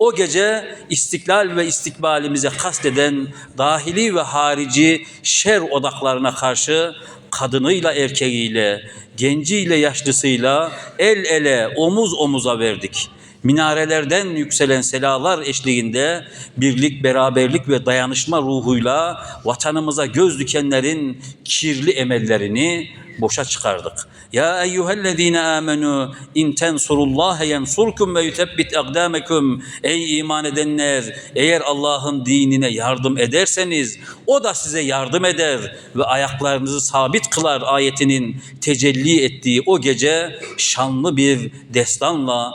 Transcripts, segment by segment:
O gece istiklal ve istikbalimize kasteden dahili ve harici şer odaklarına karşı kadınıyla erkeğiyle, genciyle yaşlısıyla el ele omuz omuza verdik. Minarelerden yükselen selalar eşliğinde birlik, beraberlik ve dayanışma ruhuyla vatanımıza göz dikenlerin kirli emellerini boşa çıkardık. Ya eyyühellezine amenu in tensurullaha yensurkum ve yutebbit akdamekum. Ey iman edenler eğer Allah'ın dinine yardım ederseniz o da size yardım eder ve ayaklarınızı sabit kılar ayetinin tecelli ettiği o gece şanlı bir destanla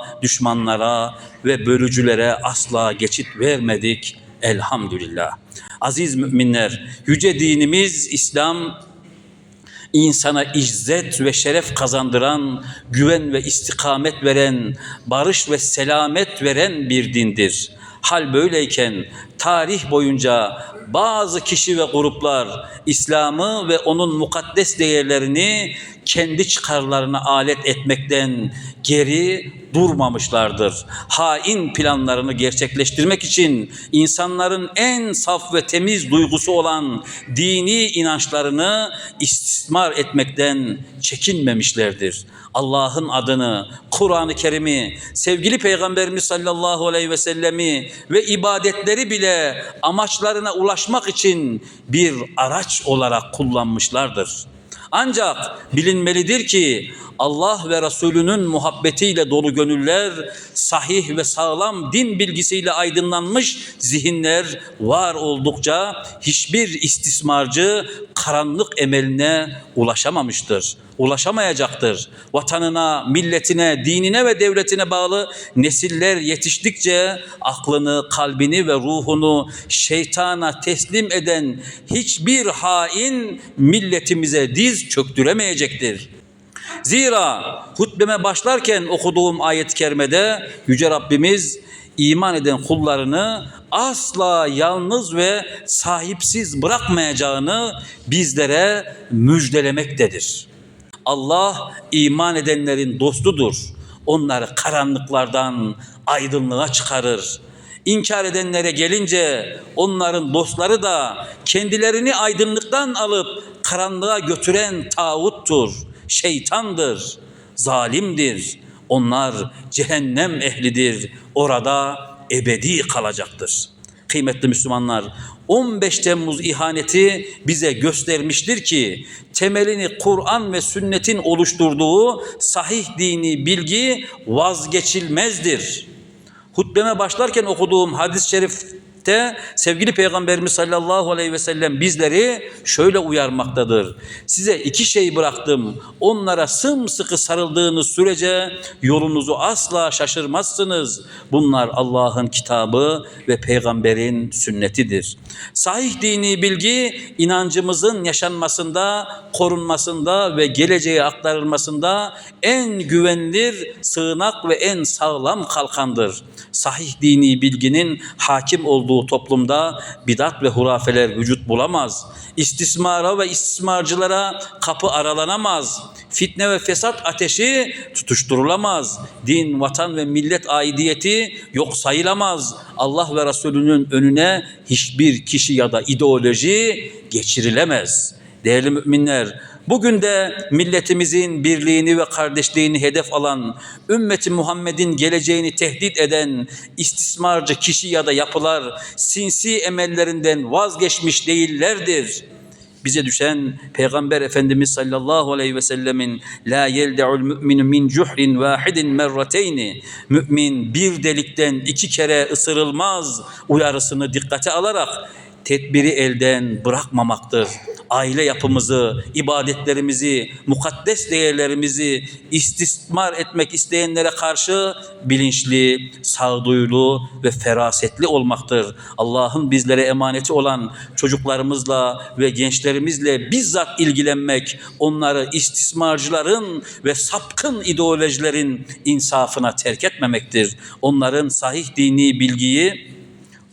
düşmanlara ve bölücülere asla geçit vermedik. Elhamdülillah. Aziz müminler, yüce dinimiz İslam insana izzet ve şeref kazandıran, güven ve istikamet veren, barış ve selamet veren bir dindir. Hal böyleyken tarih boyunca bazı kişi ve gruplar İslam'ı ve onun mukaddes değerlerini kendi çıkarlarına alet etmekten geri durmamışlardır. Hain planlarını gerçekleştirmek için insanların en saf ve temiz duygusu olan dini inançlarını istismar etmekten çekinmemişlerdir. Allah'ın adını, Kur'an-ı Kerim'i, sevgili Peygamberimiz sallallahu aleyhi ve sellemi ve ibadetleri bile amaçlarına ulaşmak için bir araç olarak kullanmışlardır. Ancak bilinmelidir ki Allah ve Resulünün muhabbetiyle dolu gönüller, sahih ve sağlam din bilgisiyle aydınlanmış zihinler var oldukça hiçbir istismarcı karanlık emeline ulaşamamıştır. Ulaşamayacaktır. Vatanına, milletine, dinine ve devletine bağlı nesiller yetiştikçe aklını, kalbini ve ruhunu şeytana teslim eden hiçbir hain milletimize diz çöktüremeyecektir. Zira hutbeme başlarken okuduğum ayet-i kerimede Yüce Rabbimiz iman eden kullarını asla yalnız ve sahipsiz bırakmayacağını bizlere müjdelemektedir. Allah iman edenlerin dostudur. Onları karanlıklardan aydınlığa çıkarır. İnkar edenlere gelince onların dostları da kendilerini aydınlıktan alıp karanlığa götüren tağuttur, şeytandır, zalimdir. Onlar cehennem ehlidir. Orada ebedi kalacaktır. Kıymetli Müslümanlar, 15 Temmuz ihaneti bize göstermiştir ki temelini Kur'an ve sünnetin oluşturduğu sahih dini bilgi vazgeçilmezdir. Hutbeme başlarken okuduğum hadis-i şerifte sevgili Peygamberimiz sallallahu aleyhi ve sellem bizleri şöyle uyarmaktadır. Size iki şey bıraktım. Onlara sımsıkı sarıldığınız sürece yolunuzu asla şaşırmazsınız. Bunlar Allah'ın kitabı ve peygamberin sünnetidir. Sahih dini bilgi inancımızın yaşanmasında, korunmasında ve geleceğe aktarılmasında en güvenilir sığınak ve en sağlam kalkandır. Sahih dini bilginin hakim olduğu toplumda bidat ve hurafeler vücut bulamaz. İstismara ve istismarcılara kapı aralanamaz. Fitne ve fesat ateşi tutuşturulamaz. Din, vatan ve millet aidiyeti yok sayılamaz. Allah ve Resulünün önüne hiçbir kişi ya da ideoloji geçirilemez. Değerli müminler, Bugün de milletimizin birliğini ve kardeşliğini hedef alan, ümmeti Muhammed'in geleceğini tehdit eden istismarcı kişi ya da yapılar sinsi emellerinden vazgeçmiş değillerdir. Bize düşen Peygamber Efendimiz sallallahu aleyhi ve sellemin la yelde'ul mu'minu min cuhrin vahidin merrateyni mümin bir delikten iki kere ısırılmaz uyarısını dikkate alarak tedbiri elden bırakmamaktır. Aile yapımızı, ibadetlerimizi, mukaddes değerlerimizi istismar etmek isteyenlere karşı bilinçli, sağduyulu ve ferasetli olmaktır. Allah'ın bizlere emaneti olan çocuklarımızla ve gençlerimizle bizzat ilgilenmek, onları istismarcıların ve sapkın ideolojilerin insafına terk etmemektir. Onların sahih dini bilgiyi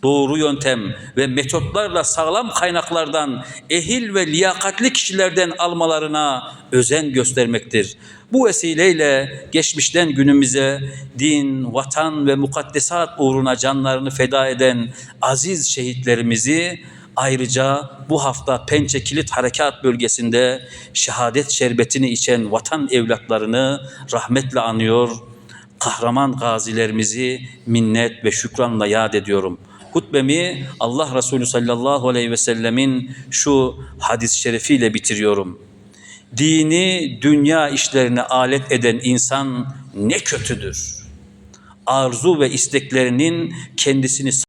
doğru yöntem ve metotlarla sağlam kaynaklardan ehil ve liyakatli kişilerden almalarına özen göstermektir. Bu vesileyle geçmişten günümüze din, vatan ve mukaddesat uğruna canlarını feda eden aziz şehitlerimizi ayrıca bu hafta Pençe Kilit Harekat bölgesinde şehadet şerbetini içen vatan evlatlarını rahmetle anıyor. Kahraman gazilerimizi minnet ve şükranla yad ediyorum. Hutbemi Allah Resulü sallallahu aleyhi ve sellemin şu hadis-i şerifiyle bitiriyorum dini dünya işlerine alet eden insan ne kötüdür. Arzu ve isteklerinin kendisini